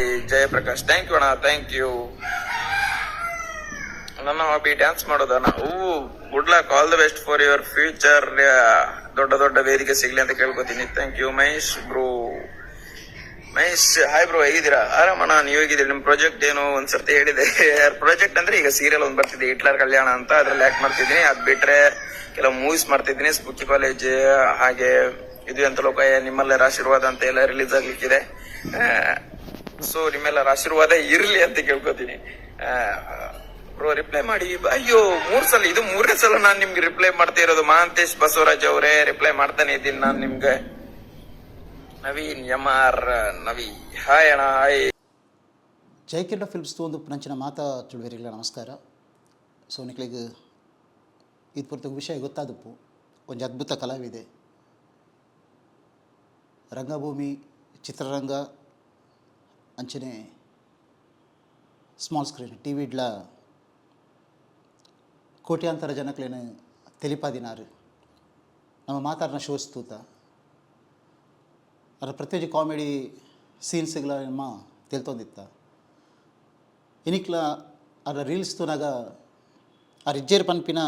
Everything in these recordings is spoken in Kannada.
ರೆಡ್ಡಿ ಜಯಪ್ರಕಾಶ್ ಥ್ಯಾಂಕ್ ಯು ಅಣ್ಣ ಥ್ಯಾಂಕ್ ಯು ನನ್ನ ಹಾಬಿ ಡ್ಯಾನ್ಸ್ ಮಾಡೋದಣ್ಣ ಹೂ good luck all the best for your future ದೊಡ್ಡ ದೊಡ್ಡ ವೇದಿಕೆ ಸಿಗ್ಲಿ ಅಂತ ಕೇಳ್ಕೊತೀನಿ. Thank you Mahesh bro. Mahesh hi bro, ಹೇಗಿದ್ದೀರಾ? ಆರಾಮಣ್ಣ ನೀವು ಹೇಗಿದ್ದೀರಿ? ನಿಮ್ಮ ಪ್ರಾಜೆಕ್ಟ್ ಏನು ಒಂದ್ಸರ್ತಿ ಹೇಳಿದೆ. ಪ್ರಾಜೆಕ್ಟ್ ಅಂದ್ರೆ ಈಗ ಸೀರಿಯಲ್ ಒಂದು ಬರ್ತಿದೆ, ಹಿಟ್ಲರ್ ಕಲ್ಯಾಣ ಅಂತ. ಅದ್ರಲ್ಲಿ ಆಕ್ಟ್ ಮಾಡ್ತಿದ್ದೀನಿ. ಅದ್ ಬಿಟ್ರೆ ಕೆಲವು ಮೂವೀಸ್ ಮಾಡ್ತಿದ್ದೀನಿ. ಸ್ಪುಕ್ಕಿ ಕಾಲೇಜ್ ಹಾಗೆ ಇದು ಎಂತ ಲೋಕ, ನಿಮ್ಮಲ್ಲೇ ಆಶೀರ್ವಾದ ಅಂತ ಎಲ್ಲ ರಿಲೀಸ್ ಆಗ್ಲಿಕ್ಕಿದೆ. ಸೊ ನಿಮ್ಮೆಲ್ಲರ ಆಶೀರ್ವಾದ ಇರಲಿ ಅಂತ ಕೇಳ್ಕೊತೀನಿ. ಬ್ರೋ ರಿಪ್ಲೈ ಮಾಡಿ. ಅಯ್ಯೋ, ಮೂರ್ ಸಲ, ಇದು ಮೂರನೇ ಸಲ ನಾನು ನಿಮ್ಗೆ ರಿಪ್ಲೈ ಮಾಡ್ತಾ ಇರೋದು. ಮಹಾಂತೇಶ್ ಬಸವರಾಜ್ ಅವರೇ ರಿಪ್ಲೈ ಮಾಡ್ತಾನೆ ಇದ್ದೀನಿ ನಾನು ನಿಮ್ಗೆ. Naveen M R Navi hi ಅಣ್ಣ ಹಾಯ್ ಜಯಕಿರಣ ಫಿಲ್ಮ್ಸ್ದು ಒಂದು ಪುನಂಚಿನ ಮಾತಾ ತುಳುವೆರಿಗಳ ನಮಸ್ಕಾರ. ಸೊ ನಿಕ್ಲಿಗೆ ಇದು ಪೂರ್ತಿ ವಿಷಯ ಗೊತ್ತಾದಪ್ಪು. ಒಂದು ಅದ್ಭುತ ಕಲಾವಿದೆ. ರಂಗಭೂಮಿ, ಚಿತ್ರರಂಗ ಅಂಚನೆ ಸ್ಮಾಲ್ ಸ್ಕ್ರೀನ್ ಟಿ ವಿ ಇಡ್ಲ ಕೋಟ್ಯಾಂತರ ಜನಕ್ಲೇನು ತೆಲಿಪಾದಿನಾರು. ನಮ್ಮ ಮಾತಾಡಿನ ಶೋಸ್ ತೂತ ಅದರ ಪ್ರತಿಯೊಂದು ಕಾಮಿಡಿ ಸೀನ್ಸ್ಗಳ ನಮ್ಮ ಎನಿಕ್ಲ ಅದರ ರೀಲ್ಸ್ ತೂನಾಗ ಆ ರಿಜ್ಜೇರ್ ಪನ್ಪಿನ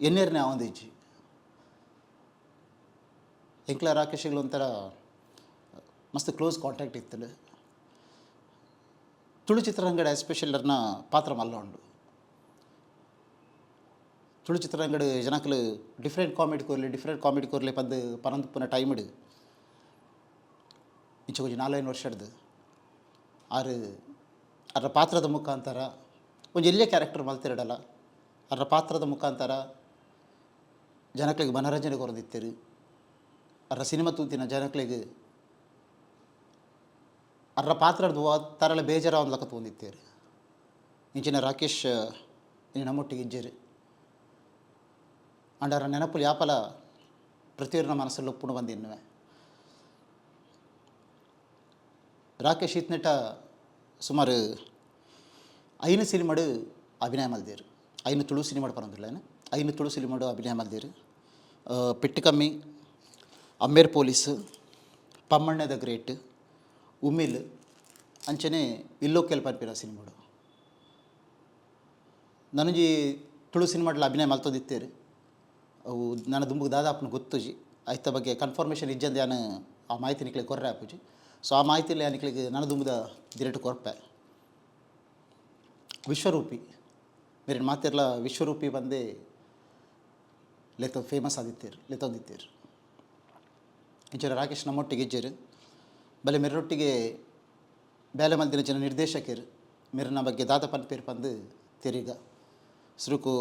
ಎನ್ನೇರ್ನೆ ಆವಂದಿಜ್ಜಿ ಎಂಕ್ಲ ರಾಕೇಶ್ಗಳು ಒಂಥರ ಮಸ್ತ್ ಕ್ಲೋಸ್ ಕಾಂಟ್ಯಾಕ್ಟ್ ಇತ್ತಲು. ತುಳು ಎಸ್ಪೆಷಲ್ ಅರ್ನ ಪಾತ್ರ ಮಲ್ಲ ಉಂಡು. ತುಳು ಚಿತ್ರರಂಗಡ್ ಜನಕಲು ಡಿಫ್ರೆಂಟ್ ಕಾಮಿಡಿ ಕೋರ್ಲಿ ಡಿಫ್ರೆಂಟ್ ಕಾಮಿಡಿ ಕೋರ್ಲಿ ಪದ್ದು ಪನಂದುಪ್ಪುನ ಟೈಮ್ಡ್ ಇಂಚ ಕೊಂಚ ನಾಲ್ಕೈದು ವರ್ಷದ್ದು ಆರು ಅದರ ಪಾತ್ರದ ಮುಖಾಂತರ ಒಂದು ಎಲ್ಲೇ ಕ್ಯಾರೆಕ್ಟರ್ ಮಲ್ತಿರಡಲ್ಲ ಅದರ ಪಾತ್ರದ ಮುಖಾಂತರ ಜನಕ್ಳಿಗೆ ಮನೋರಂಜನೆ ಕೊರದಿತ್ತೇರು. ಅದರ ಸಿನಿಮಾ ತೂತಿನ ಜನಕ್ಳಿಗೆ ಅದರ ಪಾತ್ರದ ತರಲ ಬೇಜಾರ ಒಂದು ಲಕ್ಕ ಇಂಚಿನ ರಾಕೇಶ್ ನಮ್ಮೊಟ್ಟಿಗೆ ಇಜ್ಜೇರಿ ಅಂಡ್ ಅದರ ನೆನಪುಲು ಯಾಪಲ ಪ್ರತಿಯೊಬ್ಬರ ಮನಸ್ಸಲ್ಲಿ ಒಪ್ಪುಣ ಬಂದಿನ್ನುವೆ ರಾಕೇಶ್ ಇತ್ನೆಟ ಸುಮಾರು ಐನು ಸಿನಿಮಾಡು ಅಭಿನಯ ಮಲ್ದೇರು ಐನು ತುಳು ಸಿನಿಮಾಡು ಪರೊಂದಿಲ್ಲೇನು ಐನು ತುಳು ಸಿನಿಮಾಡು ಅಭಿನಯ ಮಲ್ದೇರು ಪೆಟ್ಟು ಕಮ್ಮಿ ಅಮ್ಮೇರ್ ಪೊಲೀಸ್ ಪಮ್ಮಣ್ಣ ದ ಗ್ರೇಟ್, ಉಮಿಲ್ ಅಂಚನೆ ಇಲ್ಲೋ ಕೆಲ್ ಪನ್ಪಿನ ಸಿನಿಮಾಡು ನನಗೆ ತುಳು ಸಿನಿಮಾಡ್ಲ ಅಭಿನಯ ಮಲ್ತೋದಿತ್ತೇರು. ಅವು ನನ್ನ ದುಂಬುಗೆ ದಾದಾಪನ ಗೊತ್ತುಜಿ. ಆಯ್ತ ಬಗ್ಗೆ ಕನ್ಫರ್ಮೇಷನ್ ಇಜ್ಜಂದು ನಾನು ಆ ಮಾಹಿತಿ ನಿಕ್ಲಿಗೆ ಕೊರ್ರೆ ಆಪುಜಿ. ಸೊ ಆ ಮಾಹಿತಿಯಲ್ಲಿ ಯಾನಿಕ್ಲಿಗೆ ನನ್ನ ದುಂಬುದ ದಿರಟು ಕೊರ್ಪೆ. ವಿಶ್ವರೂಪಿ. ಮೇರಿನ ಮಾತಿರ್ಲ ವಿಶ್ವರೂಪಿ ಬಂದೇ ಲೇತೋ ಫೇಮಸ್ ಆದಿತ್ತೇರು, ಲೆತ್ತೊಂದಿತ್ತೇರು. ಇಂಚರ ರಾಕೇಶ್ ನಮ್ಮೊಟ್ಟಿಗೆ ಇಜ್ಜರು. ಬಲೆ ಮೆರೊಟ್ಟಿಗೆ ಬೇಲೆಮಲ್ ಜನ ನಿರ್ದೇಶಕರು మీరు నా ಬಗ್ಗೆ దాత పని పేరు పందు తెరీగా సురుకు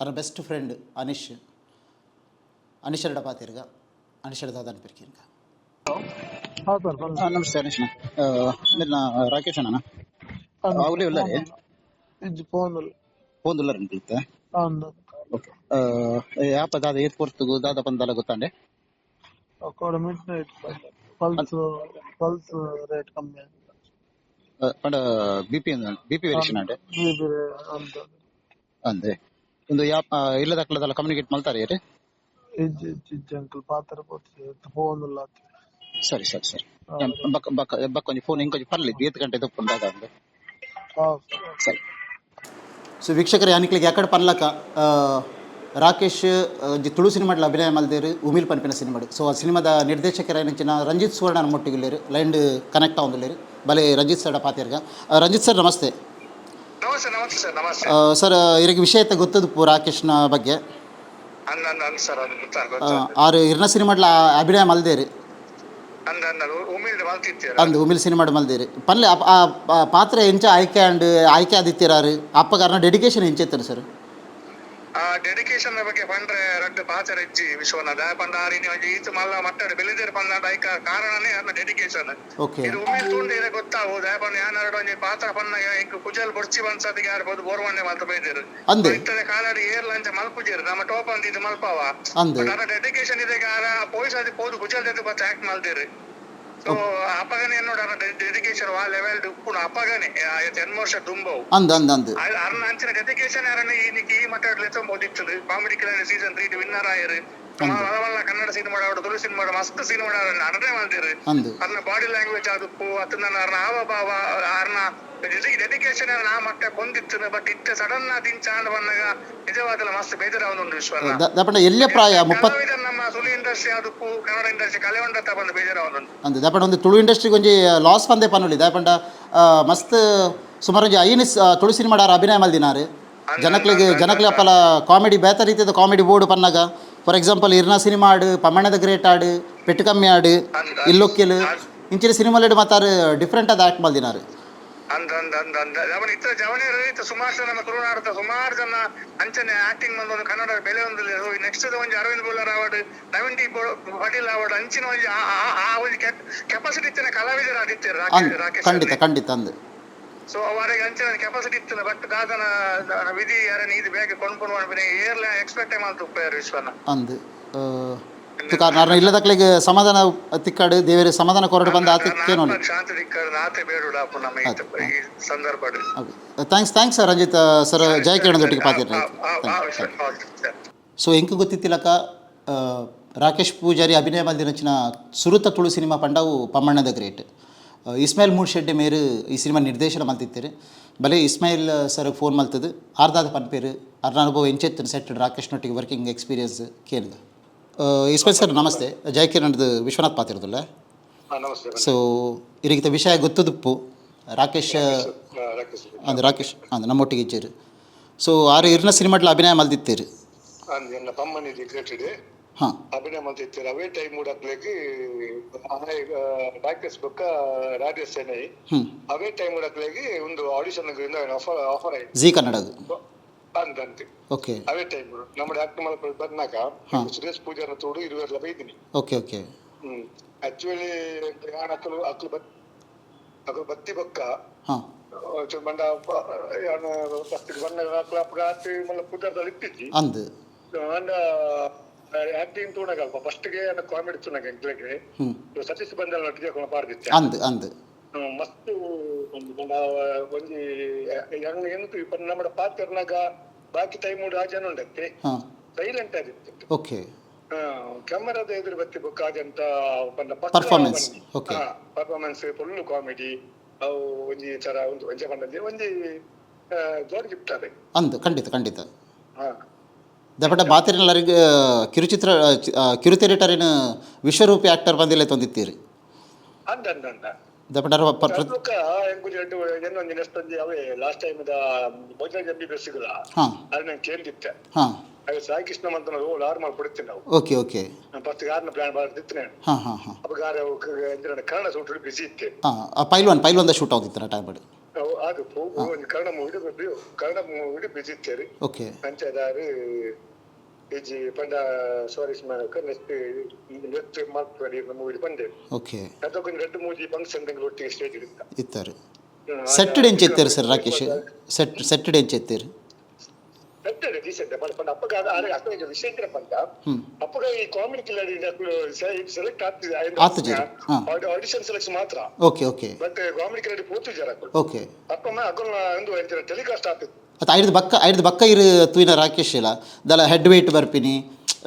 అన్న బెస్ట్ ఫ్రెండ్ అనిష్ అనిషరడ పాతేరుగా అనిషర్ దాదా అని పెరికింగా నమస్తే అనిష్ మీరు నా రాకేష్ అన్న అవులే వెళ్ళారే ఇది ఫోన్ ಫೋನ್ ದುಲ್ಲರ್ ಅನ್ಕೊಳ್ಳುತ್ತೆ ಓಕೆ ಯಾಪ ದಾದ ಏತ್ ಕೊರ್ತಗು ದಾದ ಬಂದಲ್ಲ ಗೊತ್ತಾಂಡೆ midnight pulse pulse rate ಕಮ್ಮಿ ಪಂಡ BP BP B P variation ಆಂಡೆ BP ಅಂತ ಅಂದೆ ಒಂದು. ಯಾ ಇಲ್ಲದ ಅಕ್ಲದಲ್ಲ ಕಮ್ಯುನಿಕೇಟ್ ಮಾಡ್ತಾರೆ ಏರಿ ಇಜ್ಜಿ ಇಜ್ಜಿ ಅಂಕಲ್ ಪಾತ್ರ ಪೋತಿ ಫೋನ್ ಇಲ್ಲ ಸರಿ ಸರಿ ಸರಿ. ಬಕ್ಕ ಬಕ್ಕ ಬಕ್ಕ ಒಂದು ಫೋನ್ ಇಂಕೊಂಜಿ ಪರ್ಲಿದ್ದು. ಏತ್ ಗಂಟೆ ತಪ್ಪುಂಡಾಗ ಅಂದೆ. ಹಾ ಸರಿ. ಸೊ ವೀಕ್ಷಕರೇ ಯಾನಿಕ್ಲಿಗೆ ಯಾಕಡೆ ಪನ್ಲಕ ರಾಕೇಶ್ ತುಳು ಸಿನಿಮಾಡ್ಲ ಅಭಿನಯ ಮಲ್ದೇರು ಉಮಿಲ್ ಪನ್ಪಿನ ಸಿನಿಮಾಡು ಸೊ ಆ ಸಿನಿಮಾದ ನಿರ್ದೇಶಕರ ಏನಂಚಿನ ರಂಜಿತ್ ಸುವರ್ಣ ಮೊಟ್ಟಿಗಿಲ್ಲೇರು ಲೈಂಡ್ ಕನೆಕ್ಟ್ ಆಗೊಂದಿಲ್ಲೇರು ಬಲೆ ರಂಜಿತ್ ಸರ್ ಪಾತಿರ್ಗ ರಂಜಿತ್ ಸರ್ ನಮಸ್ತೆ. ಸರ್ ಇರಗ ವಿಷಯ ಐತೆ ಗೊತ್ತದು ಪೂ ರಾಕೇಶ್ನ ಬಗ್ಗೆ? ಆರು ಇರ್ನ ಸಿನಿಮಾಡ್ಲ ಅಭಿನಯ ಮಲ್ದೇರು ಅಂದ ಉಮಿಲ್ ಸಿನಿಮಾಡ್ ಮಲ್ದೇರಿ ಪಲ್ಲೆ ಪಾತ್ರ ಎಂಚ ಆಯ್ಕೆ ಅಂಡ್ ಆಯ್ಕೆ ಆದಿತ್ಯರಾರು ಕಾರಣ ಡೆಡಿಕೇಶನ್ ಎಂಚೈತಾರೆ ಸರ್ ಡೆಡಿಕೇಶನ್ ಬಗ್ಗೆ ಪಂಡ್ರೆ ರಡ್ಡು ಪಾಚರ ಇಜ್ಜಿ ವಿಶ್ವನಾಥ. ಪಂಡ ಆರಿನಿ ಒಂಜಿ ಈತು ಮಲ್ಲ ಮಟ್ಟಡ ಬೆಳೆದಿರ ಪಂಡ ಐಕ ಕಾರಣನೇ ಅನ್ನ ಡೆಡಿಕೇಶನ್ ಓಕೆ ಇದು ಉಮಿಲ್ ಗೊತ್ತಾವು ಗೊತ್ತಾಗುದು. ಪಂಡ ಯಾನರಡು ಒಂಜಿ ಪಾತ್ರ ಪನ್ನ ಎಂಕ್ ಕುಜಲ್ ಬುಡ್ಚಿ ಬಂದ್ಸತಿಗೆ ಯಾರ್ಬೋದು ಬೋರ್ವಣ್ಣೆ ಮಾತ್ರ ಬೈದಿರು. ಅಂದೆ. ಕಾಲಾಡಿ ಕಾಲಡಿ ಏರ್ಲಂಚ ಮಲ್ಪುಜಿರು ನಮ್ಮ ಟೋಪ್ ಅಂತ ಇದು ಮಲ್ಪವ. ಅಂದೆ. ಬಟ್ ಅದ ಡೆಡಿಕೇಶನ್ ಇದೆ ಕಾರ ಪೊಲೀಸ್ ಅದು ಪೋದು ಕುಜಲ್ ಜೊತೆ ಬತ್ತ ಆಕ್ಟ್ ಮಲ್ದಿರು ಸೊ ಅಪ್ಪಗನೆ ಎನ್ನೋಡ ಡೆಡಿಕೇಶನ್ ವಾ ಲೆವೆಲ್ ದುಪ್ಪುನ ಅಪ್ಪಗನೆ ಟೆನ್ ವರ್ಷ ತುಂಬವು ಅಂದ ಅಂದ ಅಂದ ಅರ್ನ ಅಂಚಿನ ಡೆಡಿಕೇಶನ್ ಯಾರನ್ನ ಈನಿಕ್ ಈ ಮಟ್ಟದಲ್ಲಿ ಎತ್ತಂ ಓದಿತ್ತದು comedy killer season three winner ಆಯರು வளவல்ல கன்னட சினிமாவோட துளி சினிமாவோட மஸ்த் சினிமாட நடனே வந்திரு அர்ன பாடி லாங்குவேஜ் அது போ அத்தன அர்ன ஆவபாவ அர்ன ಡೆಡಿಕೇಶನ್ ನಾ ಮತ್ತೆ ಕೊಂದಿತ್ತು ಬಟ್ ಇಟ್ಟ ಸಡನ್ ದಿನ ಚಾಂಡ್ ಬಂದಾಗ ನಿಜವಾದಲ್ಲ ಮಸ್ತ್ ಬೇಜಾರಾವೊಂದು ವಿಶ್ವಾಸ ದಪ್ಪಣ್ಣ ಎಲ್ಲೆ ಪ್ರಾಯ ಮುಪ್ಪತ್ತು ಸುಳಿ ಇಂಡಸ್ಟ್ರಿ ಅದಕ್ಕೂ ಕನ್ನಡ ಇಂಡಸ್ಟ್ರಿ ಕಲೆ ಬಂದು ಬೇಜಾರಾವೊಂದು ಅಂದೆ ದಾಪಂಡ ಒಂದು ತುಳು ಇಂಡಸ್ಟ್ರಿಗೆ ಒಂಜಿ ಲಾಸ್ ಪಂದೆ ಪನ್ನುಲಿ. ದಾಪಂಡ ಮಸ್ತ್ ಸುಮಾರು ಒಂಜಿ ಐನು ತುಳು ಸಿನಿಮಾಡಾರ ಅಭಿನಯ ಮಲ್ದಿನಾರು ಜನಕ್ಲಿಗೆ ಜನಕ್ಲಿ ಅಪ್ಪಲ ಕಾಮಿಡಿ ಬೇತ ರೀತಿಯ ಕಾಮಿಡಿ ಬೋರ್ಡ್ ಪನ್ನಾಗ. ಫಾರ್ ಎಕ್ಸಾಂಪಲ್ ಇರ್ನ ಸಿನಿಮಾ ಆಡು ಪಮ್ಮಣ್ಣದ ಗ್ರೇಟ್ ಆಡು ಪೆಟ್ಟು ಕಮ್ಮಿ ಆಡು ಇಲ್ಲೊಕ್ಕಿಲು. ಇಂಚಿನ ಸಿನಿಮಾ ಮಾತಾರು ಡಿಫ್ರೆಂಟ್ ಆದ ಆ್ಯಕ್ಟ್ ಮಲ್ದಿನಾರು ಅಂದ ಅಂದ ಅಂದ ಅಂದ. ಅವನ ಇತ್ತ ಜವನಿ ಇತ್ತು. ಸುಮಾರು ಜನ ನಮ್ಮ ತುಳುನಾಡದ ಸುಮಾರು ಜನ ಅಂಚನೆ ಆಕ್ಟಿಂಗ್ ಬಂದು ಒಂದು ಕನ್ನಡ ಬೆಲೆ ಒಂದು ನೆಕ್ಸ್ಟ್ ಒಂಜಿ Arvind ಬುಲ್ಲರ್ award Naveen D Patel award ಅಂಚಿನ ಒಂಜಿ ಆ- ಒಂದು ಕೆಪಾಸಿಟಿ ಇತ್ತನೆ ಕಲಾವಿದರ ಆದಿತ್ಯರು ಅಂದ್ ರಾಕೇಶ್ ಖಂಡಿತ ಖಂಡಿತ ಅಂದು. ಸೊ ಅವರಿಗೆ ಅಂಚಿನ ಕೆಪಾಸಿಟಿ ಇತ್ತಲ್ಲ ಬಟ್ ದಾದನ ವಿಧಿ ಯಾರನ್ನ ಇದು ಬೇಗ ಕೊಂಡ್ಕೊಂಡು ಏರ್ ಏರ್ಲ ಎಕ್ಸ್ಪೆಕ್ಟ್ ಮಾಡ್ತು ವಿಶ್ವನ. ಅಂದು ನಾನು ಇಲ್ಲದಕ್ಕೆ ಸಮಾಧಾನ ತಿಕ್ಕಾಡು ದೇವರ ಸಮಾಧಾನ ಕೊರಡು ಬಂದ ಆತಕ್ಕೆ ನೋಡಿ ಶಾಂತಿ ದಿಕ್ಕರು ನಾತೆ ಬೇಡುಡ ಅಪ್ಪು ನಮ್ಮ ಈ ಈ ಸಂದರ್ಭ ಥ್ಯಾಂಕ್ಸ್ ಥ್ಯಾಂಕ್ಸ್ ರಂಜಿತ್ ಸರ್ ಜಯ ಕಿರಣದೊಟ್ಟಿಗೆ ಪಾತಿರ ಸೊ ಎಂಕ್ ಗೊತ್ತಿತ್ತಿಲಕ ರಾಕೇಶ್ ಪೂಜಾರಿ ಅಭಿನಯ ಮಲ್ದಿನಚ್ಚಿನ ಸುರುತ ತುಳು ಸಿನಿಮಾ ಪಂಡವು ಪಮ್ಮಣ್ಣದ ಗ್ರೇಟ್. ಇಸ್ಮಾಯಿಲ್ ಮೂರ್ ಶೆಡ್ಡೆ ಮೇರು ಈ ಸಿನಿಮಾ ನಿರ್ದೇಶನ ಮಾಡ್ತಿತ್ತೀರಿ. ಬಲೆ ಇಸ್ಮಾಯಿಲ್ ಸರ್ ಫೋನ್ ಮಲ್ತದು ಆರ್ದಾದ ಪನ್ಪೇರು ಅರ್ನ ಅನುಭವ ಎಂಚೆತ್ತಿನ ಸೆಟ್ ರಾಕೇಶ್ನೊಟ್ಟಿಗೆ ವರ್ಕಿಂಗ್ ಎಕ್ಸ್ಪೀರಿಯನ್ಸ್ ಕೇಳಿದ. ಇಸ್ಮಾಯಿಲ್ ಸರ್ ನಮಸ್ತೆ. ಜಯ ಕಿರಣದ ವಿಶ್ವನಾಥ್ ಪಾತಿರದಲ್ಲ ನಮಸ್ತೆ ಸೊ ರೀತಿ ವಿಷಯ ಗೊತ್ತದಪ್ಪು. ರಾಕೇಶ್ ಅಂದ್ರೆ ರಾಕೇಶ್ ಅಂದ್ರೆ ನಮ್ಮೊಟ್ಟಿಗೆ ಇಜ್ಜರು ಸೊ ಆರು ಇರ್ನ ಸಿನಿಮಾಟ್ಲ ಅಭಿನಯ ಮಲ್ದಿತ್ತೀರಿ ಹಾಂ ಅಭಿನಯ ಮಾಡ್ತಿರ್ತಾರೆ? ಅವೇ ಟೈಮ್ ಉಡಕ್ಲೆಗ್ ಡಾಕ್ಟರ್ಸ್ ಬೊಕ್ಕ ರಾಜೇಶ್ ಚೆನ್ನೈ ಅವೇ ಟೈಮ್ ಉಡಕ್ಲೆಗ್ ಒಂದು ಆಡಿಷನ್ ಆಫರ್ ಆಫರ್ ಆಯ್ತು. ಜಿ ಕನ್ನಡದು ಓಕೆ ಅವೇ ಟೈಮ್ ನಮ್ಮ ಡಾಕ್ಟರ್ ಮಲಪ ಬಂದಾಗ. ಸುರೇಶ್ ಪೂಜಾರ ತೋಡು ಇರುವೆಲ್ಲ ಬೈದಿನಿ. Okay okay hmm. ಆಕ್ಚುಲಿ ಯಾನ್ ಅಕ್ಕಲು ಅಕ್ಕಲು ಬತ್ ಅಕ್ಕಲು ಬತ್ತಿ ಬೊಕ್ಕ. ಹಾಂ. ಚು ಬಂಡ ಯಾನ ಫಸ್ಟ್ ಬಂದ ಅಕ್ಕಲು ಅಪ್ಪಗಾತಿ ಮಲ್ಲ ಪೂಜಾರದಲ್ಲಿ ಇತ್ತಿಜ್ಜಿ ಅಂದು. ಅಂಡ ಆಕ್ಟಿಂಗ್ ತೂಣಗಲ್ಪ ಫಸ್ಟ್ಗೆ ಕಾಮಿಡಿ ತೂಣಗ ಸತೀಶ್ ಬಂದಲ್ ನಟಿಗೆ ಕೊನ ಪಾರ್ದಿತ್ತೆ ಅಂದು ಅಂದು. ಮಸ್ತ್ ಒಂದು ಒಂಜಿ ಎಂತು ಇಪ್ಪ ನಮ್ಮ ಪಾತ್ರನಾಗ ಬಾಕಿ ಟೈಮ್ ರಾಜನ ಉಂಡತ್ತೆ ಸೈಲೆಂಟ್ ಆಗಿತ್ತು ಓಕೆ ಕ್ಯಾಮರಾದ ಎದುರು ಬತ್ತಿ ಬುಕ್ ಆದಂತ ಒಂದ performance okay performance full comedy ಅವು ಒಂಜಿ ತರ ಒಂದು ಒಂಜ ಬಂದದ್ದು ಒಂಜಿ ಜೋರ್ ಗಿಫ್ಟ್ ಅದೇ ಖಂಡಿತ ಖಂಡಿತ. ಹಾ. ದಪಟ ಬಾತಿರಲ್ಲರಿಗೆ ಕಿರುಚಿತ್ರ ಕಿರುತೆರಿಟರಿನ ಕಿರುತೆರೆಟರಿನ ವಿಶ್ವರೂಪಿ ಆಕ್ಟರ್ ಬಂದಿಲ್ಲ ತಂದಿತ್ತೀರಿ ಅಂದ ಅಂದ ಅಂದ. ದಪಟ ಪ್ರಮುಖ ಎಡ್ಡು ಏನೊಂದು ನೆಕ್ಸ್ಟ್ ಲಾಸ್ಟ್ ಟೈಮ್ ದ ಭೋಜನ ಎಂ ಬಿ ಬಿ ಸಿಗಲ್ಲ ಅದು ಕೇಳಿದ್ದೆ ಅದು ಸಾಯಿ ಕೃಷ್ಣ ಅಂತ ನಾವು ಆರು ಮಾಡಿ ನಾವು. Okay okay. ಫಸ್ಟ್ ಯಾರನ್ನ ಪ್ಲಾನ್ ಮಾಡ್ತಿತ್ತು ನಾನು. ಹಾಂ ಹಾಂ ಹಾಂ. ಅವಾಗ ಎಂದ್ರೆ ಕನ್ನಡ ಸೂಟ್ ಬಿಸಿ ಇತ್ತೆ ಹಾಂ ಪೈಲ್ವಾನ್ ಪೈಲ್ವಾನ್ದ ಶೂಟ್ ಟೈಮ್ ಅವು ಅದು ಹೋಗು Kannada movie Kannada movie busy ಇತ್ತೇರಿ. Okay. ಪಂಚದಾರು easy ಪಂಡ ಸೋರಿಸ್ ಮಾಡಕ್ಕೆ ನೆಕ್ಸ್ಟ್ ನೆಕ್ಸ್ಟ್ ಮಾಡ್ತಾರೆ ಮೂವಿ ಬಂದೆ ಓಕೆ ಅದಕ್ಕೊಂದು ರೆಡ್ ಮೂಜಿ ಫಂಕ್ಷನ್ ಒಟ್ಟಿಗೆ ಸ್ಟೇಜ್ ಇರುತ್ತ ಇತ್ತಾರೆ ಸೆಟ್ಟಡ್ ಎಂಚ್ ಎತ್ತೀರಿ ಸರ್ ರಾಕೇಶ್ ಸೆಟ್ ಸೆಟ್ಟಡ್ ಎಂಚ್ ಎತ್ತೀರಿ పెద్దది తీసేద్దాం మన పని అప్పగా అరే అక్కడ విషయం పంట ಹ್ಞೂ అప్పగా ఈ కామెడీ కిల్లర్ సెలెక్ట్ ಆಗ್ತದೆ, ಹಾ. ಆಡಿಷನ್ ಸೆಲೆಕ್ಷನ್ ಮಾತ್ರ okay okay but comedy killer ಪೂರ್ತಿ ಜರ ಓಕೆ ಅಪ್ಪಮ್ಮ ಅಕ್ಕನ ಒಂದು ಟೆಲಿಕಾಸ್ಟ್ ಐಡ್ದು ಬಕ್ಕ ಐದು ಬಕ್ಕ ಇರು ತೂಯಿನ ರಾಕೇಶ್ ಇಲ್ಲ. ದಲ ಹೆಡ್ ವೈಟ್ ಬರ್ಪಿನಿ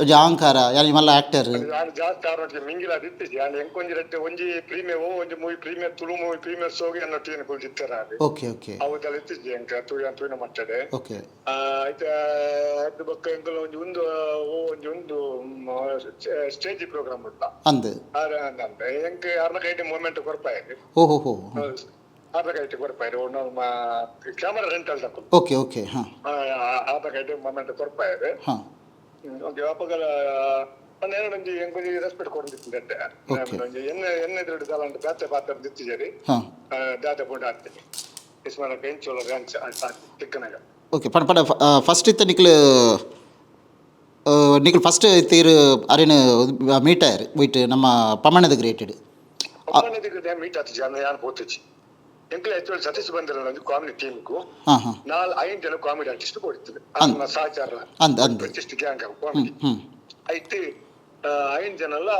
ಒಂಜಿ ಯಾರು ಯಾನಿ ಮಲ್ಲ ಆಕ್ಟರ್ ನಾನು ಜಾಸ್ತಿ ಆರೋಗ್ಯ ಮಿಂಗಿಲ ದಿತ್ತಿಸಿ ಆಂಡ ಎಂಕೊಂಜಿ ರಟ್ಟೆ ಒಂಜಿ ಪ್ರೀಮಿಯರ್ ಓ ಒಂಜಿ movie premiere Tulu movie premiere Sogi ಅನ್ನೋ ಟೀನ್ ಅದು ಓಕೆ ಓಕೆ. ಅವತ್ತೆಲ್ಲ ಇತ್ತಿಸಿ ಎಂಕ ತೂಯ ತೂಯಿನ ಮಟ್ಟಡೆ ಓಕೆ. ಆಯ್ತು ಅದು ಬಕ್ಕ ಎಂಕಲ್ ಒಂಜಿ ಒಂದು ಓ ಒಂಜಿ ಒಂದು ಸ್ಟೇಜ್ ಪ್ರೋಗ್ರಾಮ್ ಉಂಟ. ಅಂದೆ. ಆರೆ ಎಂಕ್ ಅರ್ಧಕೈಟಿ ಮೂಮೆಂಟ್ ಕೊರಪಾಯಿರಿ ಓ ಹೋ ಹೋ ಅರ್ಧಕೈಟಿ ಕೊರಪಾಯಿರಿ ನಮ್ಮ ಕ್ಯಾಮರಾ ರೆಂಟಲ್ ತಕೊಂಡು ಓಕೆ ಓಕೆ ಹಾಂ ಅರ್ಧಕೈಟಿ ಮೂಮೆಂಟ್ ಕೊರಪಾಯಿರಿ ಹಾಂ ಒಂದು ವ್ಯಾಪಕಲ ಒಂದು ಎರಡು ಒಂಜಿ ಎಂಕೊಂಜಿ ರೆಸ್ಪೆಕ್ಟ್ ಕೊಡ್ತಿದ್ದೆ Okay. ಒಂಜಿ ಎಣ್ಣೆ ಎಣ್ಣೆ ದೊಡ್ಡ ಸಾಲ ಅಂತ ಬ್ಯಾತೆ ಪಾತ್ರ ದಿತ್ತಿಜರಿ ಹಾಂ ದಾದ ಬೋಟ್ ಆಗ್ತೀನಿ ಇಸ್ಮಾನ ಬೆಂಚೋಳ ರ್ಯಾಂಚ್ ತಿಕ್ಕನಾಗ ಓಕೆ ಪಣ ಪಣ ಫಸ್ಟ್ ಇತ್ತ ನಿಕ್ಲು ನಿಕ್ಲು ಫಸ್ಟ್ ಇತ್ತೀರು ಅರೇನು ಮೀಟ್ ಆಯ್ರು ವೈಟ್ ನಮ್ಮ ಪಮ್ಮಣ್ಣದ ಗ್ರೇಟೆಡ್ ಅಮ್ಮನದಿಗೆ ಮೀಟ್ ಆತು ಜನ ಯಾರು ಪೋತಿಚ್ಚಿ ಎಂಕ್ಲೆ ಆಕ್ಚುಲಿ ಸತೀಶ್ ಬಂದಿರಲ್ಲ ಒಂದು ಕಾಮಿಡಿ ಟೀಮ್ಗೂ ನಾಲ್ ಐದು ಜನ ಕಾಮಿಡಿ ಆರ್ಟಿಸ್ಟ್ ಕೊಡ್ತಿದ್ರು ಅಂದ್. ನಮ್ಮ ಸಹಚಾರ ಆರ್ಟಿಸ್ಟ್ ಗ್ಯಾಂಗ್ ಕಾಮಿಡಿ ಐತಿ ಐದು ಜನ ಎಲ್ಲ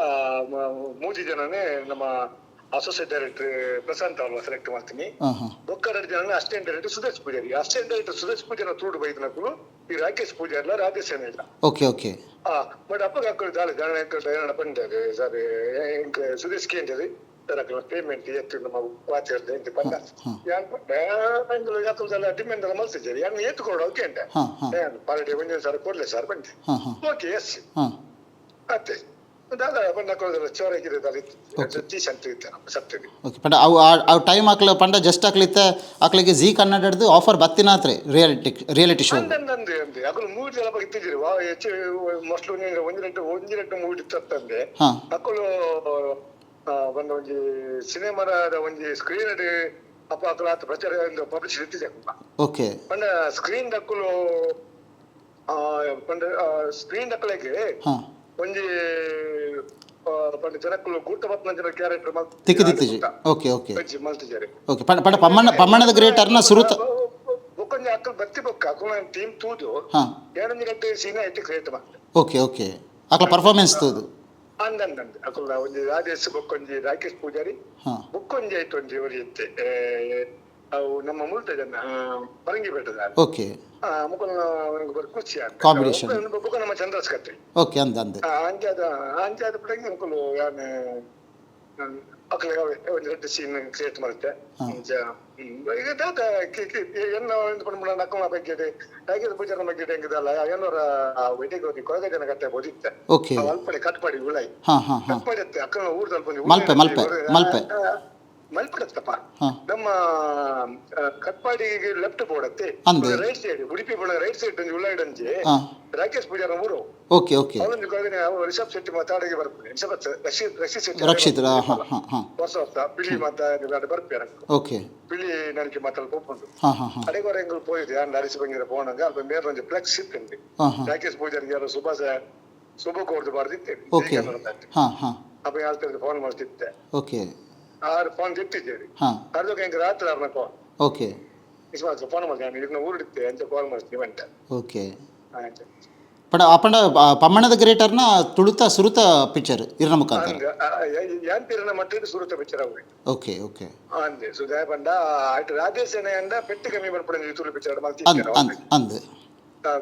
ಮೂಜಿ ಜನನೇ ನಮ್ಮ ಅಸೋಸಿಯೇಟ್ ಡೈರೆಕ್ಟರ್ ಪ್ರಶಾಂತ್ ಅವ್ರನ್ನ ಸೆಲೆಕ್ಟ್ ಮಾಡ್ತೀನಿ ಬೊಕ್ಕ ಎರಡು ಜನ assistant director Sudesh Poojary assistant director Sudesh Poojary ತೂಡು ಬೈದ್ನಕ್ಕೂ ಈ ರಾಕೇಶ್ ಪೂಜಾರ್ಲ ರಾಕೇಶ್ ಏನಿಲ್ಲ ಓಕೆ ಓಕೆ ಆ ಬಟ್ ಅಪ್ಪ ಹಾಕೊಳ್ಳಿ ದಾಳಿ ದಾಳಿ ಎಂಕ್ ಸುರೇಶ್ ಕೇಂದ್ರಿ ಸರ್ payment ಪೇಮೆಂಟ್ ಎತ್ತು ನಮ್ಮ ವಾಚರ್ದೆ ಪಂಡ. ಯಾನ್ ಯಾಕಂದ್ರೆ ಡಿಮ್ಯಾಂಡ್ ಎಲ್ಲ ಮಲ್ಸಿದ್ದೀರಿ. ಯಾನ್ ಎತ್ತುಕೊಂಡು ಓಕೆ ಅಂತ? ಹಾಂ ಹಾಂ ಪಾರ್ಟಿ ಒಂದಿನ ಸರ್ ಕೊಡ್ಲೆ ಸರ್ ಬಂದೆ ಓಕೆ ಎಸ್ ದಾದ ಬಂದ ಕೊಡೋದಿಲ್ಲ ಚೋರ ಹಾಕಿದೆ ದಾಳಿ ಟೀ ಇತ್ತು ನಮ್ಮ ಸಪ್ತದಿ ಓಕೆ ಪಂಡ ಅವು ಟೈಮ್ ಹಾಕ್ಲ ಪಂಡ ಜಸ್ಟ್ ಹಾಕ್ಲಿತ್ತೆ ಹಾಕ್ಲಿಕ್ಕೆ ಜಿ ಕನ್ನಡದ್ದು ಆಫರ್ ಬತ್ತಿನಾತ್ರಿ ರಿಯಾಲಿಟಿ ರಿಯಾಲಿಟಿ ಶೋ ಅಂದೆ ಅಂದೆ ಅಕಲು ಮೂವಿ ಬಗ್ಗೆ ಇತ್ತಿದ್ದೀರಿ ವಾ ಹೆಚ್ಚು ಮೋಸ್ಟ್ಲಿ ಒಂದು ರೆಂಟು ಒಂದು ರೆಂಟು ಮೂವಿ ಇತ್ತಂದೆ ಹಾಂ. ಅಕ್ಕಲು ಬಂದ ಒಂಜಿ ಸಿನಿಮಾದ ಒಂಜಿ ಸ್ಕ್ರೀನ್ ಅಡಿ ಅಪ್ಪ ಅಕ್ಕಲ ಆತ ಪ್ರಚಾರ ಒಂದು ಪಬ್ಲಿಸಿಟಿ ಇತ್ತಿದೆ ಓಕೆ. ಪಂಡ ಸ್ಕ್ರೀನ್ ದಕ್ಕುಲು ಪಂಡ ಸ್ಕ್ರೀನ್ ದಕ್ಕಲೆಗೆ ಒಂಜಿ ಪಂಡ ಜನಕ್ಕಲು ಗೂಟ ಬತ್ನ ಜನ ಕ್ಯಾರೆಕ್ಟರ್ ತಿಕ್ಕಿ ದಿತ್ತಿಜಿ ಓಕೆ ಓಕೆ. ಓಕೆ ಪಂಡ ಪಂಡ ಪಮ್ಮಣ್ಣ ಗ್ರೇಟ್ ಅರ್ನ ಸುರುತ ಬೊಕ್ಕೊಂಜಿ ಅಕ್ಕಲ್ ಬತ್ತಿ ಬೊಕ್ಕ ಅಕ್ಕಲ ಟೀಮ್ ತೂದು. ಎರಡೊಂಜಿ ಗಂಟೆ ಸೀನ ಇಟ್ಟು ಕ್ರಿಯೇಟ್ ಮಾಡ್ತಾರೆ ಓಕೆ ಓಕೆ. ಅಕ್ಲ ಪರ್ಫಾರ್ಮೆನ್ಸ್ ತೋದು. ಅಂದಂದಂದ ಅಕುಲ ಒಂಜಿ ರಾಜೇಶ್ ಬೊಕ್ಕೊಂಜಿ ರಾಕೇಶ್ ಪೂಜಾರಿ. ಬೊಕ್ಕೊಂಜಿ ಆಯ್ತು ಒಂಜಿ ಒರಿ ಇತ್ತೆ. ಅವು ನಮ್ಮ ಮುಲ್ತ ಜನ ಪರಂಗಿ ಬೆಟ್ಟದ. ಓಕೆ. ಮುಖನ ಖುಷಿ ಅಂತ. ಕಾಂಬಿನೇಷನ್ ಬೊಕ್ಕ ನಮ್ಮ ಚಂದ್ರಸ್ ಕತ್ತೆ ಓಕೆ ಅಂದ ಅಂದೆ. ಅಂಜಾದ ಅಂಜಾದ ಬಿಟ್ಟಂಗೆ ಮುಖಲು ಯಾನ್ ಸೀನ್ ಕ್ರಿಯೇಟ್ ಮಾಡುತ್ತೆ. ಎನ್ನ ಪಂಡ ನಕ್ಕಮ ಬಗ್ಗೆ ಪೂಜಾರ ಬಗ್ಗೆ ಹೆಂಗಿದಲ್ಲ ಏನೋರ ವೆಡಿಗೆ ಹೋಗಿ ಕೊಳಗ ಜನ ಕಟ್ಟೆ ಬೋದಿತ್ತೆ. ಓಕೆ ಅಲ್ಪಡೆ ಕಟ್ಪಾಡಿ ಉಳೈ ಹಾಂ ಹಾಂ ಹಾಂ. ಕಟ್ಪಾಡಿ ಅಕ್ಕನ ಊರ್ದಲ್ಲಿ ಮಲ್ಪೆ, ಮಲ್ಪೆ, ಮಲ್ಪೆ. ಮಲ್ಪಡತ್ತಪ್ಪ. ನಮ್ಮ ಕಟ್ಪಾಡಿಗೆ ಲೆಫ್ಟ್ ಬೋರ್ಡ್ ಬೋಡತ್ತೆ ರೈಟ್ ಸೈಡ್ ಉಡುಪಿ ಬೋಳ ರೈಟ್ ಸೈಡ್ ಒಂದು ಉಳ್ಳಾಡಂಜೆ ರಾಕೇಶ್ ಪೂಜಾರ ಊರು. Okay okay. ಅವನೊಂದು ಕಾಗಿ ನಾವು ರಿಷಬ್ ಶೆಟ್ಟಿ ಮಾತಾಡಿಗೆ ಬರ್ತಾರೆ ರಿಷಬ್ ರಕ್ಷಿತ್ ಶೆಟ್ಟಿ. ರಕ್ಷಿತ್ ಹೊಸ ಹೊಸ ಬಿಳಿ ಮಾತಾಡಿ ಬರ್ತಾರೆ ಓಕೆ. ಬಿಳಿ ನನಗೆ ಮಾತಾಡಿ ಹೋಗ್ಕೊಂಡು ಅಡೆಗೋರೆ ಹೆಂಗ್ ಹೋಗಿದೆ ನಾನು ಅರಿಸಿ ಬಂಗಿರ ಹೋಗಂಗ ಅಲ್ಪ ಮೇರ್ ಒಂದು ಫ್ಲೆಕ್ಸ್ ಇತ್ತಂತೆ. ರಾಕೇಶ್ ಪೂಜಾರಿಗೆ ಯಾರು ಶುಭ ಶುಭ ಹಾ ಹಾ. ಅಪ್ಪ ಯಾರು ಫೋನ್ ಮಾಡ್ತಿದ್ದೆ. ಓಕೆ. ಆರು ಫೋನ್ ತಿಟ್ಟಿದ್ದೇರಿ ಹಾಂ ಕರೆದೋಕೆ ಹೆಂಗೆ ರಾತ್ರಿ ಅವ್ರನ್ನ ಫೋನ್ ಓಕೆ ಇಸ್ಮಾಲ್ ಫೋನ್ ಮಾಡ್ತೀನಿ ಇದನ್ನ ಊರಿಡುತ್ತೆ ಅಂತ ಕಾಲ್ ಮಾಡ್ತೀನಿ ಅಂತ ಓಕೆ ಆಯ್ತು ಪಂಡ ಅಪ್ಪಂಡ ಪಮ್ಮಣ್ಣದ ಗ್ರೇಟರ್ನ ತುಳುತ ಸುರುತ ಪಿಕ್ಚರ್ ಇರ್ನ ಮುಖಾಂತರ ಹಂಗ ಯಾನ್ ತೀರನ ಮಟ್ಟಿದ್ದು ಸುರುತ ಪಿಕ್ಚರ್ ಅವ್ರಿ ಓಕೆ ಓಕೆ ಅಂದೆ ಸುಧಾಯ ಬಂಡ ಆಯ್ತು ರಾಜೇಶ್ ಸೇನೆ ಅಂದ ಪೆಟ್ಟು ಕಮ್ಮಿ ಮಾಡ್ಬಿಡ ತುಳು ಪಿಕ್ಚರ್ ಅಂದ್ ಮಾಡ್ತಿದ್ದಾರೆ ಅಂದ್ ಅಂದ್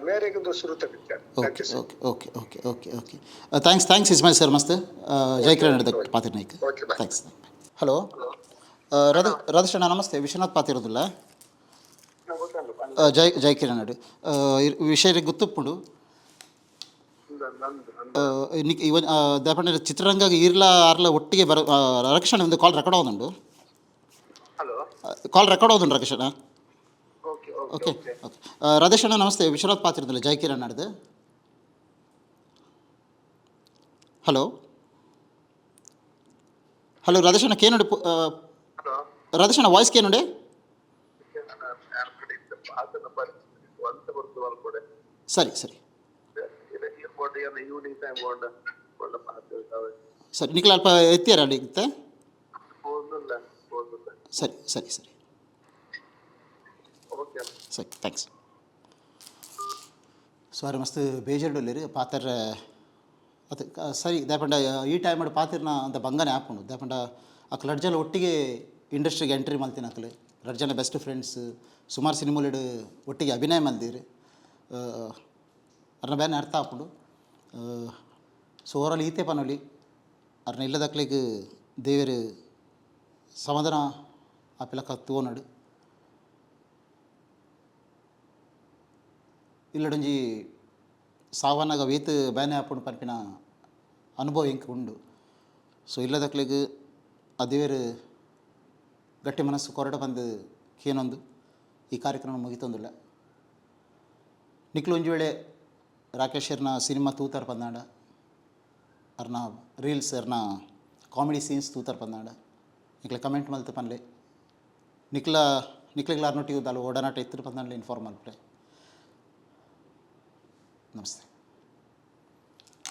ಮೇರೆಗೊಂದು ಸುರುತ picture okay okay okay okay okay okay thanks thanks Ismail sir ಮಸ್ತ್ ಜಯಕಿರಣ್ ಹಿಡ್ದ ಪಾತಿರ್ ನಾಯ್ಕ Okay, bye. Thanks hello. ರಧ ರಧೇಶಣ್ಣ ನಮಸ್ತೆ. ವಿಶ್ವನಾಥ್ ಪಾತಿರೋದಿಲ್ಲ ಜೈ ಜಯಕಿರಣ್ ಅಡು ವಿಷಯ ಗೊತ್ತುಪ್ಪುಂಡು ಇವನ್ ದಾಪಂಡ ಚಿತ್ರರಂಗ ಈರ್ಲ ಆರ್ಲ ಒಟ್ಟಿಗೆ ಬರ ರಕ್ಷಣ ಒಂದು call record hello. Call record ಆಗೋದು ರಕ್ಷಣ? ಓಕೆ ಓಕೆ ರದೇಶಣ್ಣ ನಮಸ್ತೆ. ವಿಶ್ವನಾಥ್ ಪಾತಿರದಿಲ್ಲ ಜಯಕಿರಣ್ ನಾಡ್ದು. ಹಲೋ. ಹಲೋ ರದೇಶಣ್ಣ ಕೇನುಡಿ ಹಲೋ ರದೇಶಣ್ಣ ವಾಯ್ಸ್ ಕೇನುಡಿ ಅಂತ ಬರ್ತು ಅನ್ಕೊಡೆ ಸರಿ ಸರಿ ಏರ್ಪೋರ್ಟ್ ಏನು ಈವ್ನಿಂಗ್ ಟೈಮ್ ಬೋಂಡ ಬೋಂಡ ಪಾತಿರ್ತಾವೆ ಸರಿ ನಿಖಿಲ್ ಅಲ್ಪ ಎತ್ತಿಯಾರ ಅಡಿಗುತ್ತೆ ಹೋಗುದಿಲ್ಲ ಹೋಗುದಿಲ್ಲ ಸರಿ ಸರಿ ಸರಿ ಓಕೆ ಸರಿ ಥ್ಯಾಂಕ್ಸ್ ಸಾರಿ ಮಸ್ತ್ ಬೇಜಾರ್ಡಲ್ಲಿ ಪಾತ್ರ ಅದು ಸರಿ ದಾಪಂಡ ಈ ಟೈಮ್ ಪಾತಿರ್ನ ಅಂತ ಬಂಗನೆ ಹಾಕೊಂಡು ದಾಪಂಡ ಅಕ್ ಲಡ್ಜಲ್ ಒಟ್ಟಿಗೆ ಇಂಡಸ್ಟ್ರಿಗೆ ಎಂಟ್ರಿ ಮಲ್ತೀನಿ ಅಕ್ಲೆ ಲಡ್ಜನ ಬೆಸ್ಟ್ ಫ್ರೆಂಡ್ಸ್ ಸುಮಾರು ಸಿನಿಮಾಲಿಡು ಒಟ್ಟಿಗೆ ಅಭಿನಯ ಮಲ್ದಿರು ಅರ್ನ ಬೇನೆ ಅರ್ಥ ಹಾಕೊಂಡು ಸೊ ಓವರಾಲ್ ಈತೆ ಪನೊಲಿ ಅರ್ನ ಇಲ್ಲದಕ್ಲಿಗೆ ದೇವರು ಸಮಾಧಾನ ಆ ಪಿಲಕ ತೋನಡು ಇಲ್ಲಡೊಂಜಿ ಸಾವನ್ನಾಗ ವೇತ್ ಬ್ಯಾನೆ ಹಾಪುಂಡು ಪನ್ಪಿನ ಅನುಭವ ಇಂಕ್ ಉಂಡು. ಸೊ ಇಲ್ಲದಕ್ಲಿಗ್ ಆ ದೇವರು ಗಟ್ಟಿ ಮನಸ್ಸು ಕೊರಡ ಬಂದು ಕೇನೊಂದು ಈ ಕಾರ್ಯಕ್ರಮ ಮುಗಿತೊಂದಿಲ್ಲ. ನಿಕ್ಲು ಒಂಜಿ ವೇಳೆ ರಾಕೇಶ್ ಅವ್ರನ್ನ ಸಿನಿಮಾ ತೂತಾರ ಪಂದಾಡ. ಅವ್ರನ್ನ ರೀಲ್ಸ್ ಅವ್ರನ್ನ ಕಾಮಿಡಿ ಸೀನ್ಸ್ ತೂತಾರ ಪಂದಾಡ. ನಿಕ್ಲ ಕಮೆಂಟ್ ಮಲ್ತು ಪನ್ಲೆ. ನಿಕ್ಲ ನಿಕ್ಲಿಗ್ಲ ಅರ್ನೊಟ್ಟಿಗೆ ದಾಲು ಓಡನಾಟ ಇತ್ತಿರ ಪಂದಾಂಡ್ಲೆ ಇನ್ಫಾರ್ಮ್ ಮಲ್ಪೆ ನಮಸ್ತೆ